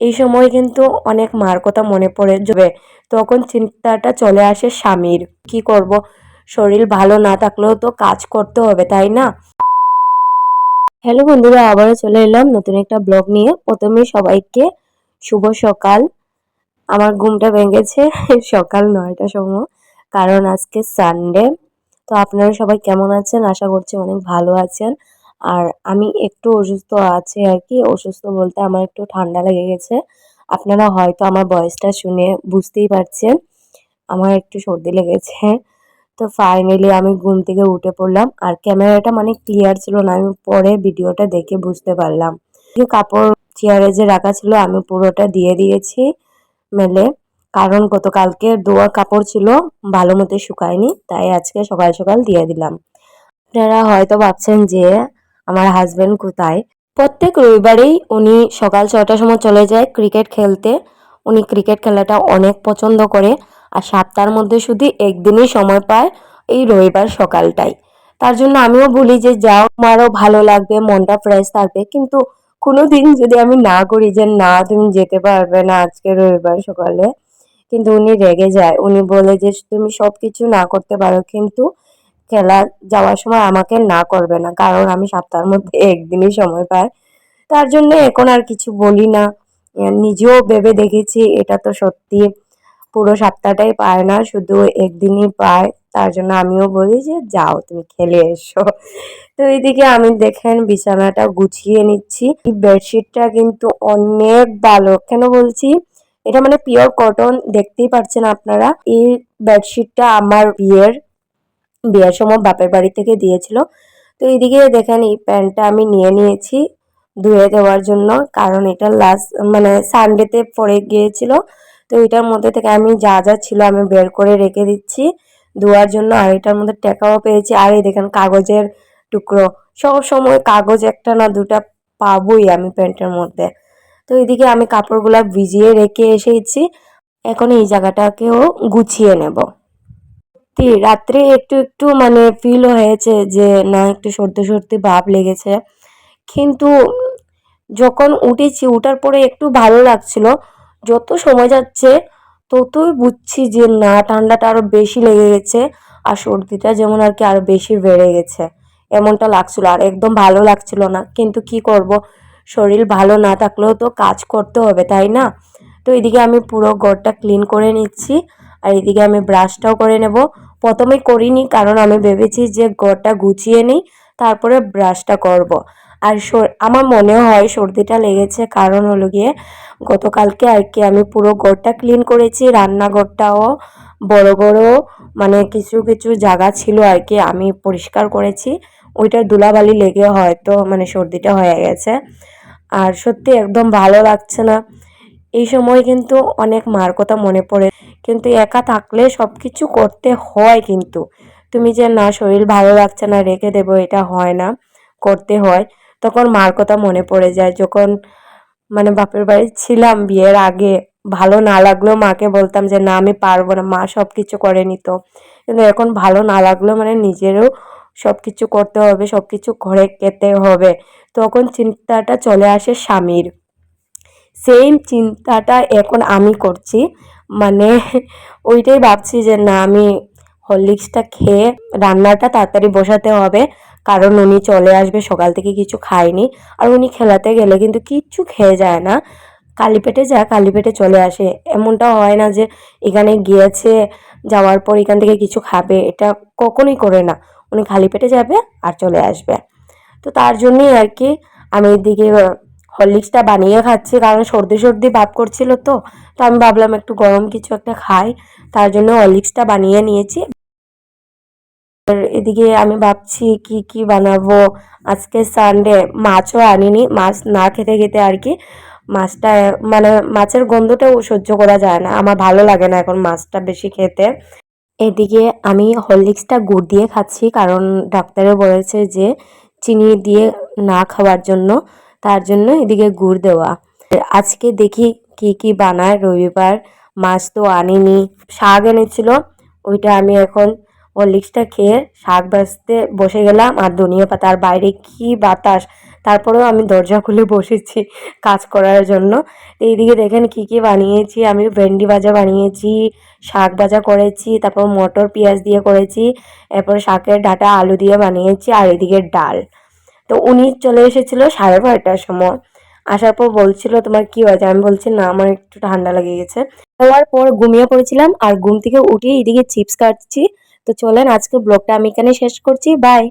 এই সময় কিন্তু অনেক মার কথা মনে পড়ে যাবে। তখন চিন্তাটা চলে আসে স্বামীর। কি করব? শরীর ভালো না থাকলেও তো কাজ করতে হবে, তাই না? হ্যালো বন্ধুরা, আবারও চলে এলাম নতুন একটা ব্লগ নিয়ে। প্রথমে সবাইকে শুভ সকাল। আমার ঘুমটা ভেঙেছে, সকাল নয়টার সময়, কারণ আজকে সানডে তো আপনারা সবাই কেমন আছেন? আশা করছি অনেক ভালো আছেন। আর আমি একটু অসুস্থ আছি আর কি। অসুস্থ বলতে আমার একটু ঠান্ডা লেগে গেছে। আপনারা হয়তো আমার বয়সটা শুনে বুঝতেই পারছেন। আমার একটু সর্দি লেগেছে। তো ফাইনালি আমি ঘুম থেকে উঠে পড়লাম। আর ক্যামেরাটা মানে ক্লিয়ার ছিল না। আমি পরে ভিডিওটা দেখে বুঝতে পারলাম। কাপড় চেয়ারে যে রাখা ছিল, আমি পুরোটা দিয়ে দিয়েছি মেলে। কারণ গতকালকে দোয়া কাপড় ছিল, ভালো মতো শুকায়নি। তাই আজকে সকাল সকাল দিয়ে দিলাম। আপনারা হয়তো ভাবছেন যে আমার হাজব্যান্ড কোথায়? প্রত্যেক রবিবারেই উনি সকাল ছটার সময় চলে যায় ক্রিকেট খেলতে। উনি ক্রিকেট খেলাটা অনেক পছন্দ করে। আর সপ্তাহের মধ্যে শুধু একদিনই সময় পায় এই রবিবার সকালটাই তার জন্য আমিও বলি যে, যাও, আমারও ভালো লাগবে, মনটা ফ্রেশ থাকবে। কিন্তু কোনো দিন যদি আমি না করি যে, না, তুমি যেতে পারবে না আজকে রবিবার সকালে। কিন্তু উনি রেগে যায়। উনি বলে যে, তুমি সব কিছু না করতে পারো। কিন্তু খেলা যাওয়ার সময় আমাকে না করবে না, কারণ আমি সপ্তাহের মধ্যে একদিনই সময় পাই। তার জন্য এখন আর কিছু বলি না। নিজেও ভেবে দেখেছি, এটা তো সত্যি। পুরো সপ্তাহটাই পায় না, শুধু একদিনই পায়। তার জন্য আমিও বলি যে, যাও, তুমি খেলে এসো। তো এইদিকে আমি দেখেন, বিছানাটা গুছিয়ে নিচ্ছি। এই বেডশিটটা কিন্তু অনেক ভালো। কেন বলছি? এটা মানে পিওর কটন দেখতেই পাচ্ছেন আপনারা। এই বেডশিটটা আমার বিয়ের বিয়ের সময় বাপের বাড়ি থেকে দিয়েছিল। তো এইদিকে দেখেন এই প্যান্টটা আমি নিয়ে নিয়েছি ধুয়ে দেওয়ার জন্য, কারণ এটা লাস্ট মানে সানডেতে পরে গিয়েছিল। তো এটার মধ্যে থেকে আমি যা যা ছিল আমি বের করে রেখে দিচ্ছি ধোয়ার জন্য, আর এটার মধ্যে টেকাও পেয়েছি। আর এই দেখেন কাগজের টুকরো, সব সময় কাগজ একটা না দুটা পাবোই আমি প্যান্টের মধ্যে। তো এদিকে আমি কাপড়গুলো ভিজিয়ে রেখে এসেছি। এখন এই জায়গাটাকেও গুছিয়ে নেব। রাত্রে একটু একটু মানে ফিল হয়েছে যে না, একটু সর্দি সর্দি ভাব লেগেছে। কিন্তু যখন উঠেছি, উঠার পরে একটু ভালো লাগছিল। যত সময় যাচ্ছে, ততই বুঝছি যে না, ঠান্ডাটা আরও বেশি লেগে গেছে আর সর্দিটা যেমন আর কি আরও বেশি বেড়ে গেছে। এমনটা লাগছিল আর একদম ভালো লাগছিল না। কিন্তু কি করব? শরীর ভালো না থাকলেও তো কাজ করতে হবে, তাই না? তো এদিকে আমি পুরো ঘরটা ক্লিন করে নিচ্ছি আর এদিকে আমি ব্রাশটাও করে নেব। প্রথমে করিনি, কারণ আমি ভেবেছি যে ঘরটা গুছিয়ে নিই, তারপরে ব্রাশটা করব। আর আমার মনে হয় সর্দিটা লেগেছে, কারণ হলো গিয়ে গতকালকে আর কি আমি পুরো ঘরটা ক্লিন করেছি, রান্নাঘরটাও বড় বড় মানে কিছু কিছু জায়গা ছিল আর কি আমি পরিষ্কার করেছি। ওইটার ধুলাবালি লেগে হয়তো মানে সর্দিটা হয়ে গেছে। আর সত্যি একদম ভালো লাগছে না। এই সময় কিন্তু অনেক মার কথা মনে পড়ে। কিন্তু একা থাকলে সব কিছু করতে হয় কিন্তু। তুমি যে, না, শরীর ভালো লাগছে না, রেখে দেবো, এটা হয় না, করতে হয়, তখন মার কথা মনে পড়ে যায়। যখন মানে বাপের বাড়ি ছিলাম বিয়ের আগে, ভালো না লাগলেও মাকে বলতাম যে, না, আমি পারব না, মা সব কিছু করে নিত কিন্তু এখন ভালো না লাগলেও মানে নিজেরও সব কিছু করতে হবে সব কিছু ঘরে খেতে হবে। তখন চিন্তাটা চলে আসে স্বামীর। সেম চিন্তাটা এখন আমি করছি। মানে ওইটাই ভাবছি যে না, আমি হরলিক্সটা খেয়ে রান্নাটা তাড়াতাড়ি বসাতে হবে। কারণ উনি চলে আসবে, সকাল থেকে কিছু খায়নি। আর উনি খেলাতে গেলে কিন্তু কিচ্ছু খেয়ে যায় না। কালি পেটে যায় কালি পেটে চলে আসে। এমনটা হয় না যে এখানে গিয়েছে, যাওয়ার পর এখান থেকে কিছু খাবে। এটা কখনোই করে না। উনি খালি পেটে যাবে আর চলে আসবে। তো তার জন্যই আর কি আমি এদিকে হরলিক্সটা বানিয়ে খাচ্ছি, কারণ সর্দি সর্দি ভাব করছিল তো তো আমি ভাবলাম একটু গরম কিছু একটা খাই, তার জন্য হরলিক্সটা বানিয়ে নিয়েছি। এদিকে আমি ভাবছি কি কি বানাবো? আজকে সানডে মাছও আনিনি, মাছ না খেতে খেতে আর কি, মাছটা মানে মাছের গন্ধটাও সহ্য করা যায় না, আমার ভালো লাগে না এখন মাছটা বেশি খেতে। এদিকে আমি হরলিক্সটা গুড় দিয়ে খাচ্ছি, কারণ ডাক্তারে বলেছে যে, চিনি দিয়ে না খাওয়ার জন্য তার জন্য এদিকে গুড় দেওয়া। আজকে দেখি কি কি বানায়। রবিবার মাছ তো আনিনি, শাক এনেছিল, ওইটা আমি এখন হরলিক্সটা খেয়ে শাক বাজতে বসে গেলাম। আর ধনিয়া পাতা, আর বাইরে কি বাতাস! তারপরেও আমি দরজা খুলে বসেছি কাজ করার জন্য। এইদিকে দেখেন কি কি বানিয়েছি, আমি ভেন্ডি ভাজা বানিয়েছি, শাক ভাজা করেছি, তারপর মটর পেঁয়াজ দিয়ে করেছি, এরপর শাকের ডাটা আলু দিয়ে বানিয়েছি, আর এদিকে ডাল। তো উনি চলে এসেছিল সাড়ে বারোটার সময়। আসার পর বলছিল, তোমার কি হয়েছে? আমি বলছি, না, আমার একটু ঠান্ডা লেগে গেছে। হওয়ার পর ঘুমিয়ে পড়েছিলাম আর ঘুম থেকে উঠে এদিকে চিপস কাটছি। তো চলেন আজকে ব্লগটা আমি এখানে শেষ করছি। বাই!